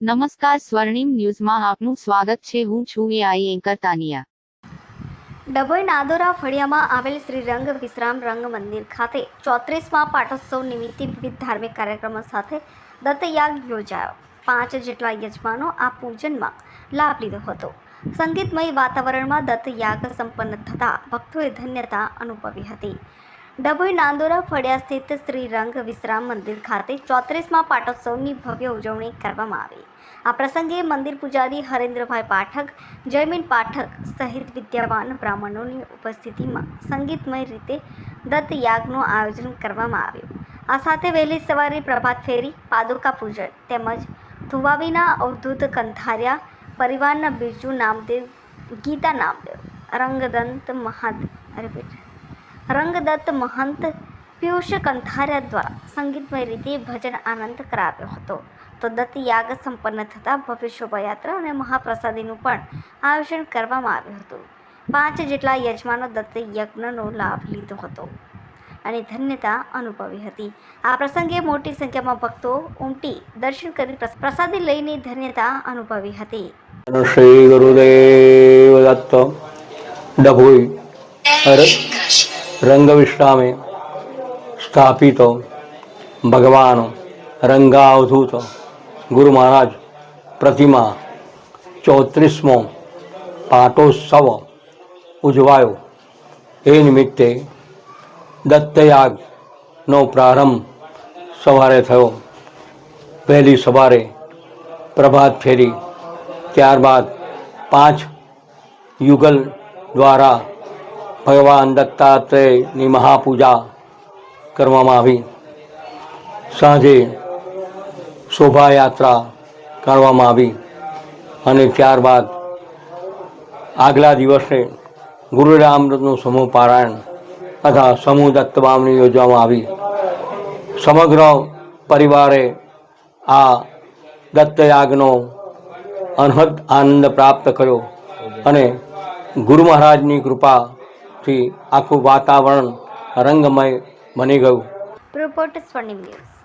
નમસ્કાર સ્વર્ણિમ ન્યૂઝમાં આપનું સ્વાગત છે. હું છું એઆઈ એન્કર તાનિયા. ડભોઈ નાદોરા ફળિયામાં આવેલ શ્રી રંગ વિશ્રામ રંગ મંદિર ખાતે ચોત્રીસમાં પાટોત્સવ નિમિત્તે વિવિધ ધાર્મિક કાર્યક્રમો સાથે દત્તયાગ યોજાયો. પાંચ જેટલા યજમાનો આ પૂજનમાં લાભ લીધો હતો. સંગીતમય વાતાવરણમાં દત્તયાગ સંપન્ન થતાં ભક્તોએ ધન્યતા અનુભવી હતી. ડભોઈ નાંદોરા ફળિયા સ્થિત શ્રી રંગ વિશ્રામ મંદિર ખાતે ચોત્રીસમાં પાટોત્સવની ભવ્ય ઉજવણી કરવામાં આવી. આ પ્રસંગે મંદિર પૂજારી હરેન્દ્રભાઈ પાઠક, જયમીન પાઠક સહિત વિદ્યાવાન બ્રાહ્મણોની ઉપસ્થિતિમાં સંગીતમય રીતે દત્તયાગનું આયોજન કરવામાં આવ્યું. આ સાથે વહેલી સવારે પ્રભાત ફેરી, પાદુકા પૂજન તેમજ ધુવાવીના અવધૂત કંથારિયા, પરિવારના બિરજુ નામદેવ, ગીતા નામદેવ, રંગદંત મહાદેવ રિપીટ રંગદત્ત મહંત પિયુષ કંથારિયા દ્વારા સંગીતમય રીતે ભજન આનંદ કરાવ્યો હતો. તો દત્ત યાગ સંપન્ન થતાં ભવ્ય શોભાયાત્રા અને મહાપ્રસાદીનું પણ આયોજન કરવામાં આવ્યું હતું. પાંચ જેટલા યજમાનો દત્ત યજ્ઞનો લાભ લીધો હતો અને ધન્યતા અનુભવી હતી. આ પ્રસંગે મોટી સંખ્યામાં ભક્તો ઉમટી દર્શન કરી પ્રસાદી લઈને ધન્યતા અનુભવી હતી. શ્રી ગુરુદેવ દત્ત. ડભોઈ. ર- રંગવિશ્રામે સ્થાપિત ભગવાન રંગાવધૂત ગુરુ મહારાજ પ્રતિમા ચોત્રીસમો પાટોત્સવ ઉજવાયો એ નિમિત્તે દત્તયાગનો પ્રારંભ સવારે થયો વહેલી સવારે પ્રભાત ફેરી ત્યારબાદ પાંચ યુગલ દ્વારા ભગવાન દત્તાત્રેયની મહાપૂજા કરવામાં આવી. સાંજે શોભાયાત્રા કરવામાં આવી અને ત્યારબાદ આગલા દિવસે ગુરુરામૃતનું સમૂહ પારાયણ તથા સમૂહ દત્તવામની યોજવામાં આવી. સમગ્ર પરિવારે આ દત્તયાગનો અનહદ આનંદ પ્રાપ્ત કર્યો અને ગુરુ મહારાજની કૃપાથી આખું વાતાવરણ રંગમય બની ગયું. રિપોર્ટ સ્વર્ણિમ ન્યૂઝ